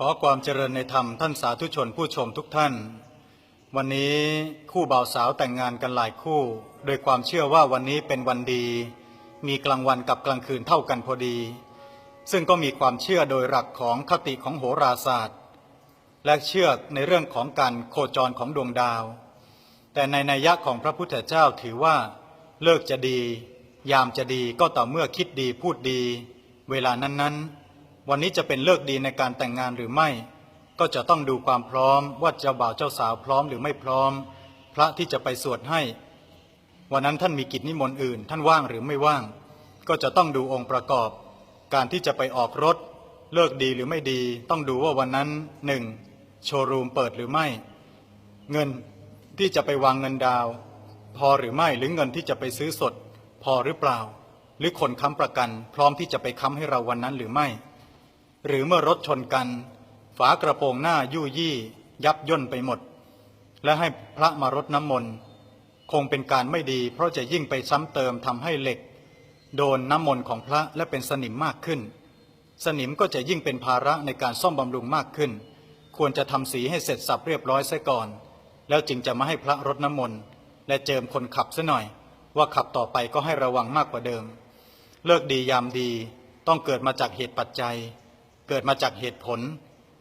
ขอความเจริญในธรรมท่านสาธุชนผู้ชมทุกท่าน วันนี้คู่บ่าวสาวแต่งงานกันหลายคู่ โดยความเชื่อว่าวันนี้เป็นวันดี มีกลางวันกับกลางคืนเท่ากันพอดี ซึ่งก็มีความเชื่อโดยหลักของคติของโหราศาสตร์ และเชื่อในเรื่องของการโคจรของดวงดาว แต่ในนัยยะของพระพุทธเจ้าถือว่า เลิกจะดี ยามจะดีก็ต่อเมื่อคิดดีพูดดี เวลานั้นๆ วันนี้จะเป็นเลิกดีในการแต่งงานหรือไม่ ก็จะต้องดูความพร้อมว่าเจ้าบ่าวเจ้าสาวพร้อมหรือไม่พร้อม พระที่จะไปสวดให้ วันนั้นท่านมีกิจนิมนต์อื่น ท่านว่างหรือไม่ว่าง ก็จะต้องดูองค์ประกอบ การที่จะไปออกรถ เลิกดีหรือไม่ดี ต้องดูว่าวันนั้นหนึ่งโชว์รูมเปิดหรือไม่ เงินที่จะไปวางเงินดาว พอหรือไม่หรือเงินที่จะไปซื้อสด พอหรือเปล่า หรือคนค้ำประกัน พร้อมที่จะไปค้ำให้เราวันนั้นหรือไม่ หรือเมื่อรถชนกัน ฝากระโปรงหน้ายู่ยี่ยับย่นไปหมด และให้พระมารดน้ำมนต์คงเป็นการไม่ดีเพราะจะยิ่งไปซ้ำเติมทำให้เหล็ก โดนน้ำมนต์ของพระและเป็นสนิมมากขึ้น สนิมก็จะยิ่งเป็นภาระในการซ่อมบำรุงมากขึ้น ควรจะทำสีให้เสร็จสับเรียบร้อยซะก่อน แล้วจึงจะมาให้พระรดน้ำมนต์และเจิมคนขับซะหน่อย ว่าขับต่อไปก็ให้ระวังมากกว่าเดิม เลิกดียามดีต้องเกิดมาจากเหตุปัจจัย เกิดมาจากเหตุผล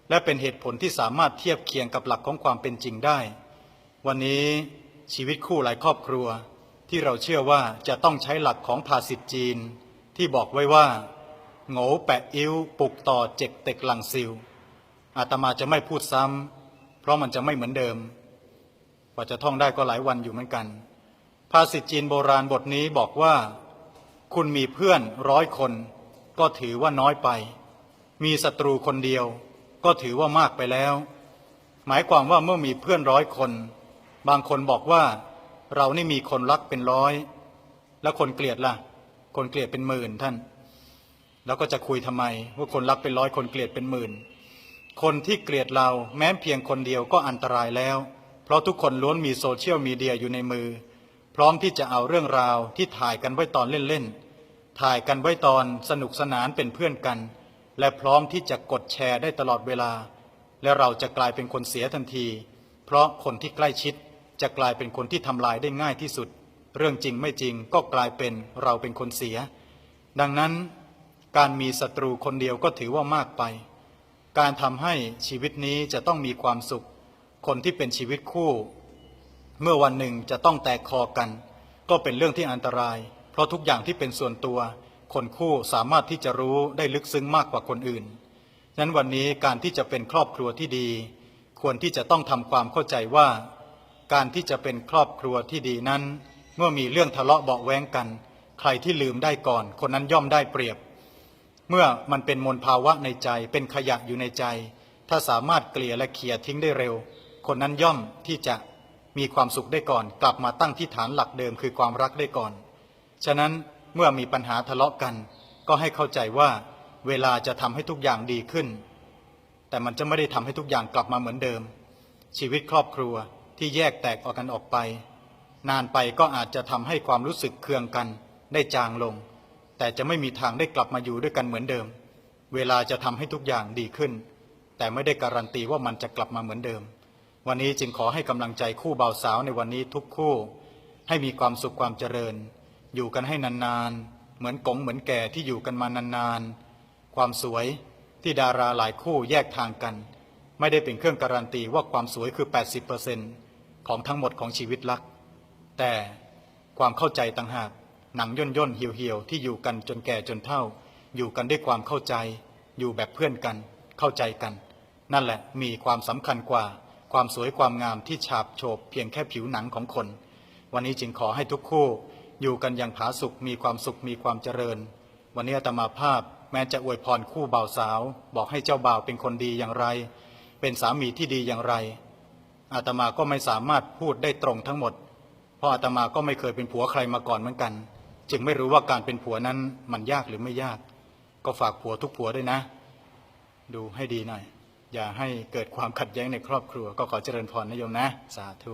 และเป็นเหตุผลที่สามารถเทียบเคียงกับหลักของความเป็นจริงได้ วันนี้ชีวิตคู่หลายครอบครัว ที่เราเชื่อว่าจะต้องใช้หลักของภาษิตจีน ที่บอกไว้ว่าโง่แปะอิ้วปลุกต่อเจ็กเต็กหลังซิวอาตมาจะไม่พูดซ้ำเพราะมันจะไม่เหมือนเดิมกว่าจะท่องได้ก็หลายวันอยู่เหมือนกัน ภาษิตจีนโบราณบทนี้บอกว่า คุณมีเพื่อนร้อยคน ก็ถือว่าน้อยไป มีศัตรูคนเดียว ก็ถือว่ามากไปแล้ว หมายความว่าเมื่อมีเพื่อนร้อยคน บางคนบอกว่า เรานี่มีคนรักเป็นร้อย แล้วคนเกลียดล่ะ คนเกลียดเป็นหมื่นท่าน แล้วก็จะคุยทำไม ว่าคนรักเป็นร้อยคนเกลียดเป็นหมื่น คนที่เกลียดเราแม้เพียงคนเดียวก็อันตรายแล้ว เพราะทุกคนล้วนมีโซเชียลมีเดียอยู่ในมือ พร้อมที่จะเอาเรื่องราวที่ถ่ายกันไว้ตอนเล่นๆถ่ายกันไว้ตอนสนุกสนานเป็นเพื่อนกัน และพร้อมที่จะกดแชร์ได้ตลอดเวลา และเราจะกลายเป็นคนเสียทันที เพราะคนที่ใกล้ชิดจะกลายเป็นคนที่ทำลายได้ง่ายที่สุด เรื่องจริงไม่จริงก็กลายเป็นเราเป็นคนเสีย ดังนั้น การมีศัตรูคนเดียวก็ถือว่ามากไป การทำให้ชีวิตนี้จะต้องมีความสุข คนที่เป็นชีวิตคู่ เมื่อวันหนึ่งจะต้องแตกคอกัน ก็เป็นเรื่องที่อันตราย เพราะทุกอย่างที่เป็นส่วนตัว คนคู่สามารถที่จะรู้ได้ลึกซึ้งมากกว่าคนอื่น นั้นวันนี้การที่จะเป็นครอบครัวที่ดี ควรที่จะต้องทำความเข้าใจว่า การที่จะเป็นครอบครัวที่ดีนั้น เมื่อมีเรื่องทะเลาะเบาะแว้งกัน ใครที่ลืมได้ก่อน คนนั้นย่อมได้เปรียบ เมื่อมันเป็นมลภาวะในใจ เป็นขยะอยู่ในใจ ถ้าสามารถเกลี่ยและเขี่ยทิ้งได้เร็ว คนนั้นย่อมที่จะมีความสุขได้ก่อน กลับมาตั้งที่ฐานหลักเดิมคือความรักได้ก่อน ฉะนั้น เมื่อมีปัญหาทะเลาะกัน ก็ให้เข้าใจว่าเวลาจะทำให้ทุกอย่างดีขึ้น แต่มันจะไม่ได้ทำให้ทุกอย่างกลับมาเหมือนเดิม ชีวิตครอบครัวที่แยกแตกออกกันออกไป นานไปก็อาจจะทำให้ความรู้สึกเคืองกัน ได้จางลง แต่จะไม่มีทางได้กลับมาอยู่ด้วยกันเหมือนเดิม เวลาจะทำให้ทุกอย่างดีขึ้น แต่ไม่ได้การันตีว่ามันจะกลับมาเหมือนเดิม วันนี้จึงขอให้กำลังใจคู่บ่าวสาวในวันนี้ทุกคู่ ให้มีความสุขความเจริญ อยู่กันให้นานๆ เหมือนกงเหมือนแก่ที่อยู่กันมานานๆ ความสวยที่ดาราหลายคู่แยกทางกัน ไม่ได้เป็นเครื่องการันตีว่าความสวยคือ 80%ของทั้งหมดของชีวิตรัก แต่ความเข้าใจต่างหากหนังย่นย่นๆเหี่ยวเหี่ยวๆที่อยู่กันจนแก่จนเฒ่า อยู่กันด้วยความเข้าใจ อยู่แบบเพื่อนกัน เข้าใจกัน นั่นแหละมีความสำคัญกว่า ความสวยความงามที่ฉาบโฉบเพียงแค่ผิวหนังของคน วันนี้จึงขอให้ทุกคู่ อยู่กันอย่างผาสุกมีความสุขมีความเจริญ วันนี้อาตมาภาพแม้จะอวยพรคู่บ่าวสาว บอกให้เจ้าบ่าวเป็นคนดีอย่างไร เป็นสามีที่ดีอย่างไร อาตมาก็ไม่สามารถพูดได้ตรงทั้งหมด เพราะอาตมาก็ไม่เคยเป็นผัวใครมาก่อนเหมือนกัน จึงไม่รู้ว่าการเป็นผัวนั้นมันยากหรือไม่ยาก ก็ฝากผัวทุกผัวด้วยนะ ดูให้ดีหน่อย อย่าให้เกิดความขัดแย้งในครอบครัว ก็ขอเจริญพรนะโยมนะ สาธุ